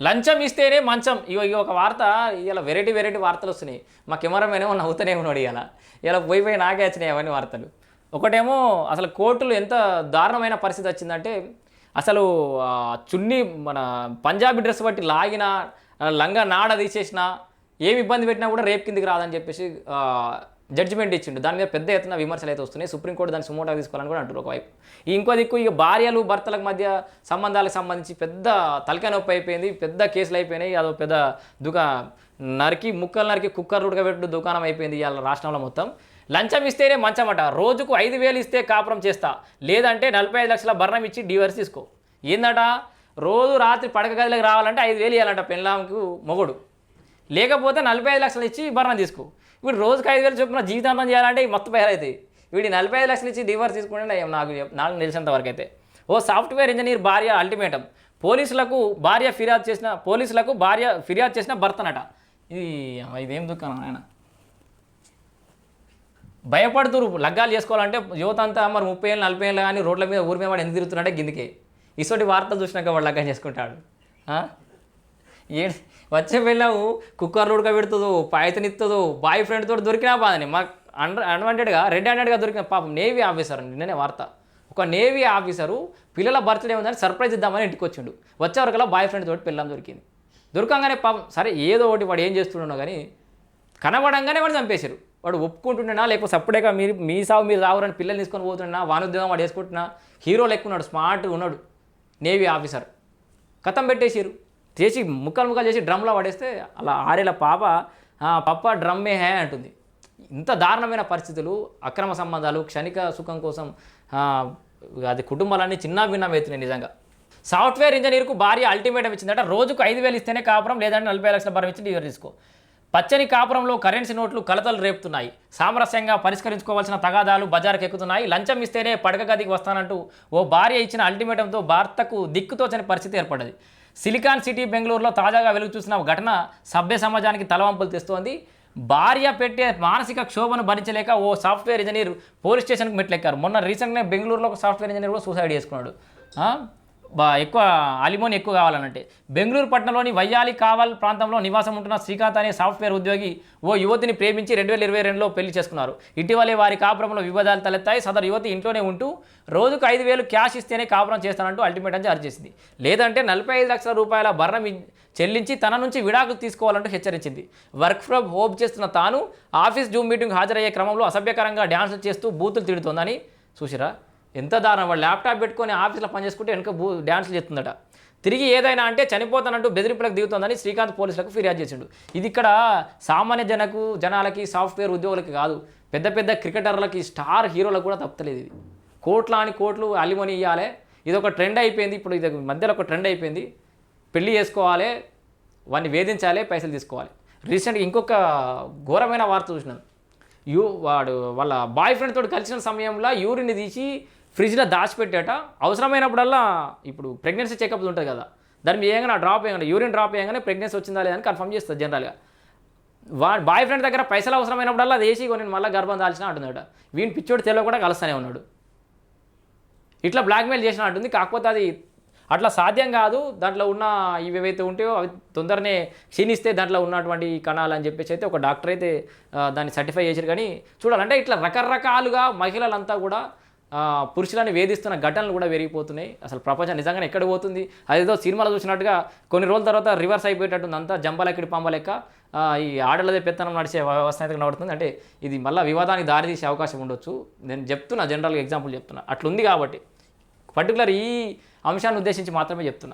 లంచం ఇస్తేనే మంచం. ఇగో ఇగో ఒక వార్త ఇలా వెరైటీ వెరైటీ వార్తలు వస్తున్నాయి. మా కెమెరామెన్ ఏమో నవ్వుతూనే ఉన్నాడు ఇలా ఇలా పోయి పోయి నాకే వచ్చినాయి అవన్నీ వార్తలు. ఒకటేమో అసలు కోర్టులు ఎంత దారుణమైన పరిస్థితి వచ్చిందంటే అసలు చున్నీ మన పంజాబీ డ్రెస్ బట్టి లాగిన లంగా నాడ తీసేసిన ఏమి ఇబ్బంది పెట్టినా కూడా రేపు కిందికి రాదని చెప్పేసి జడ్జిమెంట్ ఇచ్చిండు. దాని మీద పెద్ద ఎత్తున విమర్శలు అయితే వస్తున్నాయి. సుప్రీంకోర్టు దాన్ని సుమోటా తీసుకోవాలని కూడా అంటున్నారు ఒకవైపు ఈ ఇంకో దిక్కు ఇక భార్యలు భర్తల మధ్య సంబంధాలకు సంబంధించి పెద్ద తలకాయ నొప్పి అయిపోయింది. పెద్ద కేసులు అయిపోయినాయి. అదో పెద్ద దుకా నరికి ముక్కలు నరికి కుక్కర్ ఉడకబెట్టు దుకాణం అయిపోయింది ఇవాళ రాష్ట్రంలో మొత్తం. లంచం ఇస్తేనే మంచమట. రోజుకు ఐదు వేలు ఇస్తే కాపురం చేస్తా. లేదంటే నలభై ఐదు లక్షల భరణం ఇచ్చి డివర్స్ తీసుకో. ఏందట? రోజు రాత్రి పడక గదిలోకి రావాలంటే ఐదు వేలు ఇవ్వాలంట పెళ్ళాంకు మొగుడు. లేకపోతే నలభై ఐదు లక్షలు ఇచ్చి భరణం తీసుకో. వీడు రోజుకి ఐదు వేలు చొప్పున జీవితాంతం చేయాలంటే ఈ మొత్తం అవుతాయి వీడి నలభై ఐదు లక్షలు ఇచ్చి డివోర్స్ తీసుకుంటే నాకు నాకు తెలిసినంత వరకు అయితే. ఓ సాఫ్ట్వేర్ ఇంజనీర్ భార్య అల్టిమేటం పోలీసులకు భార్య ఫిర్యాదు చేసిన పోలీసులకు భార్య ఫిర్యాదు చేసిన భర్తనట. ఇది ఇదేం దుకాణం ఆయన భయపడుతురు లగ్గాలు చేసుకోవాలంటే యువత అంతా మరి ముప్పై ఏళ్ళు నలభై ఏళ్ళు కానీ రోడ్ల మీద ఊరి మీద వాడు ఎందుకు తిరుగుతున్నాడే గిందికే. ఇసోటి వార్తలు చూసినాక వాడు లగ్గం చేసుకుంటాడు. ఏ? వచ్చే వెళ్ళావు కుక్కర్లు ఉడకబెడుతుందో పాయతనిస్తుందో బాయ్ ఫ్రెండ్ తోటి దొరికినా బాధని. మాకు అండర్ అన్వాంటెడ్గా రెడ్ హ్యాండెడ్గా దొరికిన పాపం నేవీ ఆఫీసర్ అండి నిన్ననే వార్త. ఒక నేవీ ఆఫీసరు పిల్లల బర్త్డే ఉందని సర్ప్రైజ్ ఇద్దామని ఇంటికి వచ్చిండు. వచ్చేవరకల్లా బాయ్ ఫ్రెండ్ తోటి పిల్లం దొరికింది. దొరకంగానే పాపం సరే ఏదో ఒకటి వాడు ఏం చేస్తున్నాడో కానీ కనబడంగానే వాడు చంపేశారు. వాడు ఒప్పుకుంటుండేనా లేకపోతే సప్పుడేగా మీరు మీ సాగు మీరు రావరని పిల్లలు తీసుకొని పోతుండేనా వానుద్యోగం వాడు వేసుకుంటున్నా హీరో లెక్కున్నాడు స్మార్ట్గా ఉన్నాడు నేవీ ఆఫీసర్ కథం పెట్టేసారు చేసి ముక్కలు ముక్కలు చేసి డ్రమ్లో పడేస్తే అలా ఆరేళ్ళ పాప పప్ప డ్రమ్మే హే అంటుంది. ఇంత దారుణమైన పరిస్థితులు అక్రమ సంబంధాలు క్షణిక సుఖం కోసం అది కుటుంబాలన్నీ చిన్న భిన్నం అవుతున్నాయి నిజంగా. సాఫ్ట్వేర్ ఇంజనీర్కు భార్య అల్టిమేటం ఇచ్చిందంట రోజుకు ఐదు వేలు ఇస్తేనే కాపురం లేదంటే నలభై లక్షల భరం ఇచ్చి డివర్ తీసుకో. పచ్చని కాపురంలో కరెన్సీ నోట్లు కలతలు రేపుతున్నాయి. సామరస్యంగా పరిష్కరించుకోవాల్సిన తగాదాలు బజార్కు ఎక్కుతున్నాయి. లంచం ఇస్తేనే పడక గదికి వస్తానంటూ ఓ భార్య ఇచ్చిన అల్టిమేటంతో భర్తకు దిక్కుతోచని పరిస్థితి ఏర్పడ్డది. సిలికాన్ సిటీ బెంగళూరులో తాజాగా వెలుగు చూసిన ఘటన సభ్య సమాజానికి తలవంపులు తెస్తోంది. భార్య పెట్టే మానసిక క్షోభను భరించలేక ఓ సాఫ్ట్వేర్ ఇంజనీర్ పోలీస్ స్టేషన్కి మెట్లెక్కారు. మొన్న రీసెంట్గా బెంగళూరులో ఒక సాఫ్ట్వేర్ ఇంజనీర్ కూడా సూసైడ్ చేసుకున్నాడు. ఎక్కువ అలిమోని ఎక్కువ కావాలనంటే. బెంగళూరు పట్టణంలోని వయ్యాలి కావల్ ప్రాంతంలో నివాసం ఉంటున్న శ్రీకాంత్ అనే సాఫ్ట్వేర్ ఉద్యోగి ఓ యువతిని ప్రేమించి రెండు వేల ఇరవై రెండులో పెళ్ళి చేసుకున్నారు. ఇటీవలే వారి కాపురంలో వివాదాలు తలెత్తాయి. సదరు యువతి ఇంట్లోనే ఉంటూ రోజుకు ఐదు వేలు క్యాష్ ఇస్తేనే కాపురం చేస్తానంటూ అల్టిమేటం జారీ చేసింది. లేదంటే నలభై ఐదు లక్షల రూపాయల భరణం చెల్లించి తన నుంచి విడాకులు తీసుకోవాలంటూ హెచ్చరించింది. వర్క్ ఫ్రమ్ హోమ్ చేస్తున్న తాను ఆఫీస్ జూమ్ మీటింగ్ హాజరయ్యే క్రమంలో అసభ్యకరంగా డ్యాన్సులు చేస్తూ బూతులు తిడుతోందని చూసిరా? ఎంత దారుణం వాడు ల్యాప్టాప్ పెట్టుకొని ఆఫీస్లో పనిచేసుకుంటే వెనక భూ డ్యాన్సులు చేస్తుందట. తిరిగి ఏదైనా అంటే చనిపోతానంటూ బెదిరింపులకు దిగుతోందని శ్రీకాంత్ పోలీసులకు ఫిర్యాదు చేసిండు. ఇది ఇక్కడ సామాన్య జనకు జనాలకి సాఫ్ట్వేర్ ఉద్యోగులకి కాదు పెద్ద పెద్ద క్రికెటర్లకి స్టార్ హీరోలకు కూడా తప్పలేదు ఇది. కోట్ల అని కోట్లు అలిమని ఇవ్వాలి ఇది ఒక ట్రెండ్ అయిపోయింది ఇప్పుడు ఇది మధ్యలో ఒక ట్రెండ్ అయిపోయింది. పెళ్ళి చేసుకోవాలి వాడిని వేధించాలి పైసలు తీసుకోవాలి. రీసెంట్గా ఇంకొక ఘోరమైన వార్త చూసినాను. యూ వాడు వాళ్ళ బాయ్ ఫ్రెండ్ తోటి కలిసిన సమయంలో యూరిన్ తీసి ఫ్రిడ్జ్లో దాచిపెట్టాట. అవసరమైనప్పుడల్లా ఇప్పుడు ప్రెగ్నెన్సీ చెకప్ ఉంటుంది కదా దాని మీద ఏమైనా డ్రాప్ వేయగానే యూరిన్ డ్రాప్ వేయగానే ప్రెగ్నెన్సీ వచ్చిందా లేదని కన్ఫర్మ్ చేస్తుంది జనరల్గా. వా బాయ్ ఫ్రెండ్ దగ్గర పైసలు అవసరమైనప్పుడల్లా అది వేసి నేను మళ్ళీ గర్భం దాల్చిన అంటుందట. వీని పిచ్చోడు తెలియ కూడా కలుస్తూనే ఉన్నాడు. ఇట్లా బ్లాక్మెయిల్ చేసిన అంటుంది. కాకపోతే అది అట్లా సాధ్యం కాదు. దాంట్లో ఉన్న ఇవి ఏవైతే ఉంటాయో అవి తొందరనే క్షీణిస్తే దాంట్లో ఉన్నటువంటి కణాలు అని చెప్పేసి అయితే ఒక డాక్టర్ అయితే దాన్ని సర్టిఫై చేశారు. కానీ చూడాలంటే ఇట్లా రకరకాలుగా మహిళలంతా కూడా పురుషులని వేధిస్తున్న ఘటనలు కూడా పెరిగిపోతున్నాయి. అసలు ప్రపంచం నిజంగానే ఎక్కడ పోతుంది? అదేదో సినిమాలో చూసినట్టుగా కొన్ని రోజుల తర్వాత రివర్స్ అయిపోయేటట్టుంది అంతా జంబలెక్కడి పంబలెక్క ఈ ఆడలదే పెత్తనం నడిచే వ్యవస్థ అయితే కనబడుతుంది. అంటే ఇది మళ్ళీ వివాదానికి దారితీసే అవకాశం ఉండొచ్చు. నేను చెప్తున్నా జనరల్గా ఎగ్జాంపుల్ చెప్తున్నా. అట్లుంది కాబట్టి. పర్టికులర్ ఈ అంశాన్ని ఉద్దేశించి మాత్రమే చెప్తున్నా.